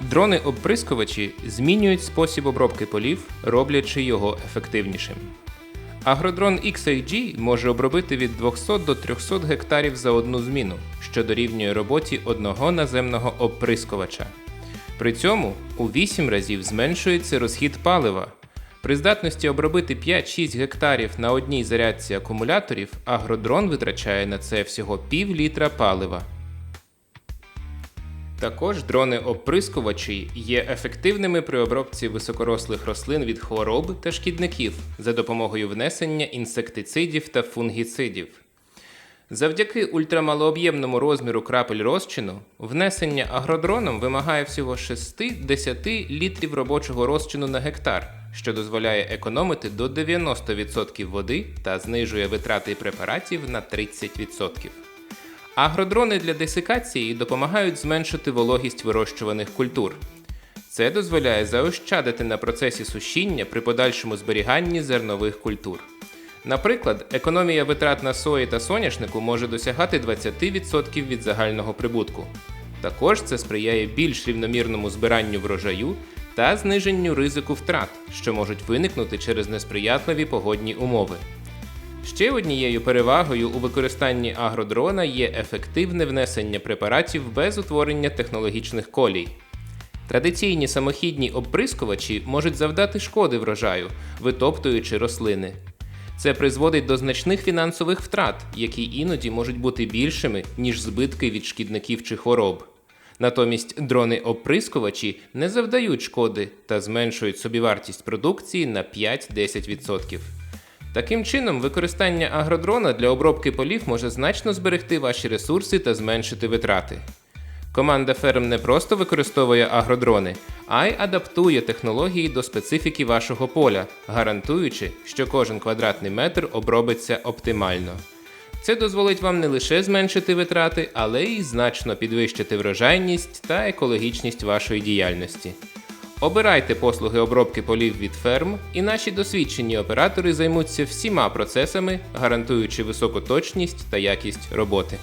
Дрони-обприскувачі змінюють спосіб обробки полів, роблячи його ефективнішим. Агродрон XIG може обробити від 200 до 300 гектарів за одну зміну, що дорівнює роботі одного наземного обприскувача. При цьому у 8 разів зменшується розхід палива. При здатності обробити 5-6 гектарів на одній зарядці акумуляторів агродрон витрачає на це всього пів літра палива. Також дрони-обприскувачі є ефективними при обробці високорослих рослин від хвороб та шкідників за допомогою внесення інсектицидів та фунгіцидів. Завдяки ультрамалооб'ємному розміру крапель розчину, внесення агродроном вимагає всього 6-10 літрів робочого розчину на гектар, що дозволяє економити до 90% води та знижує витрати препаратів на 30%. Агродрони для десикації допомагають зменшити вологість вирощуваних культур. Це дозволяє заощадити на процесі сушіння при подальшому зберіганні зернових культур. Наприклад, економія витрат на сої та соняшнику може досягати 20% від загального прибутку. Також це сприяє більш рівномірному збиранню врожаю та зниженню ризику втрат, що можуть виникнути через несприятливі погодні умови. Ще однією перевагою у використанні агродрона є ефективне внесення препаратів без утворення технологічних колій. Традиційні самохідні обприскувачі можуть завдати шкоди врожаю, витоптуючи рослини. Це призводить до значних фінансових втрат, які іноді можуть бути більшими, ніж збитки від шкідників чи хвороб. Натомість дрони-обприскувачі не завдають шкоди та зменшують собівартість продукції на 5-10%. Таким чином, використання агродрона для обробки полів може значно зберегти ваші ресурси та зменшити витрати. Команда ферм не просто використовує агродрони, а й адаптує технології до специфіки вашого поля, гарантуючи, що кожен квадратний метр обробиться оптимально. Це дозволить вам не лише зменшити витрати, але й значно підвищити врожайність та екологічність вашої діяльності. Обирайте послуги обробки полів від ферм, і наші досвідчені оператори займуться всіма процесами, гарантуючи високу точність та якість роботи.